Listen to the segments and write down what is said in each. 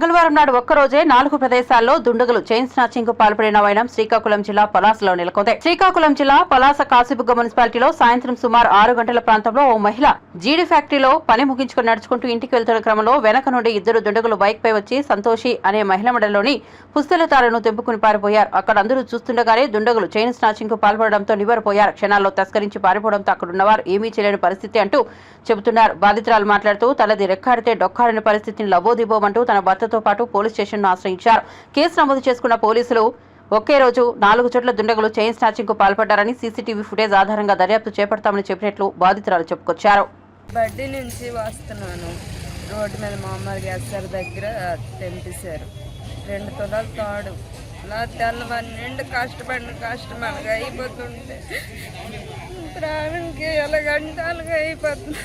మంగళవారం నాడు ఒక్కరోజే నాలుగు ప్రదేశాల్లో దుండగులు చైన్ స్నాచింగ్కు పాల్పడిన వైనం శ్రీకాకుళం జిల్లా పలాసలో నెలకొంది. శ్రీకాకుళం జిల్లా పలాస కాసిబుగ్గ మున్సిపాలిటీలో సాయంత్రం సుమారు ఆరు గంటల ప్రాంతంలో ఓ మహిళ జీడి ఫ్యాక్టరీలో పని ముగించుకుని నడుచుకుంటూ ఇంటికి వెళ్తున్న క్రమంలో వెనక నుండి ఇద్దరు దుండగులు బైక్ పై వచ్చి సంతోషి అనే మహిళ మండలిలోని పుస్తల తారను తెంపుకుని పారిపోయారు. అక్కడ అందరూ చూస్తుండగానే దుండగులు చైన్ స్నాచింగ్కు పాల్పడడంతో నివ్వరపోయారు. క్షణాల్లో తస్కరించి పారిపోవడంతో అక్కడున్నవారు ఏమీ చేయలేని పరిస్థితి అంటూ చెబుతున్నారు. బాధితురాలు మాట్లాడుతూ తనది రెక్కాడితే డొక్కాడని పరిస్థితిని లబోదిబోమంటూ తన భర్తతో పాటు పోలీస్ స్టేషన్ను ఆశ్రయించారు. కేసు నమోదు చేసుకున్న పోలీసులు ఒకే రోజు నాలుగు చోట్ల దుండగులు చైన్ స్నాచింగ్కు పాల్పడ్డారని సీసీటీవీ ఫుటేజ్ ఆధారంగా దర్యాప్తు చేపడతామని చెప్పినట్లు బాధితురాలు చెప్పుకొచ్చారు. బడ్డీ నుంచి వస్తున్నాను. రోడ్డు మీద మామూలుగా ఎస్ఆర్ దగ్గర తెంపేశారు. రెండు తులాలు తాడు. అలా తెల్లవారి నిండు కష్టపడిన కష్టమనగా అయిపోతుంటే ప్రాణంకి ఎలాగంటాలుగా అయిపోతుంది.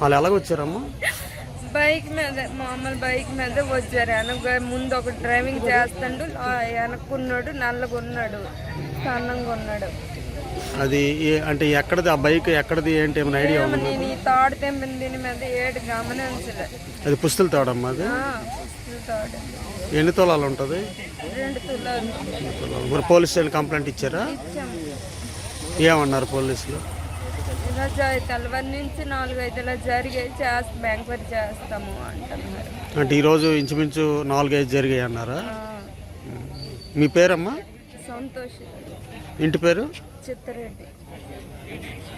వాళ్ళు ఎలాగ వచ్చారమ్మా బైక్ మీద మామూలు బైక్ మీద వచ్చారు. వెనక ముందు ఒక డ్రైవింగ్ చేస్తాడు. వెనక్కున్నాడు నల్లగున్నాడు సన్నంగా ఉన్నాడు. అది అంటే ఎక్కడిది? ఆ బైక్ ఎక్కడిది? ఏంటి? ఏమైనా ఐడియా ఉంది? నేను ఈ తాడు తెంపిన దీని మీద ఏడు గమనించలే. అది పుస్తలు తోడమ్మా అది? ఆ, పుస్తల తాడు. ఎన్ని తులాలు ఉంటుంది? రెండు తులాలు. మరి పోలీస్ స్టేషన్ కంప్లైంట్ ఇచ్చారా? ఇచ్చాము ఏమన్నారు పోలీసులు? ఇలా తెల్లవారి నుంచి నాలుగు ఐదు ఇలా జరిగాయి చేస్త బ్యాంక్వరీ చేస్తాము అంటున్నారు. అంటే ఈరోజు ఇంచుమించు నాలుగైదు జరిగాయి అన్నారా? మీ పేరమ్మా? సంతోష్. ఇంటి పేరు? చిత్తరెడ్డి.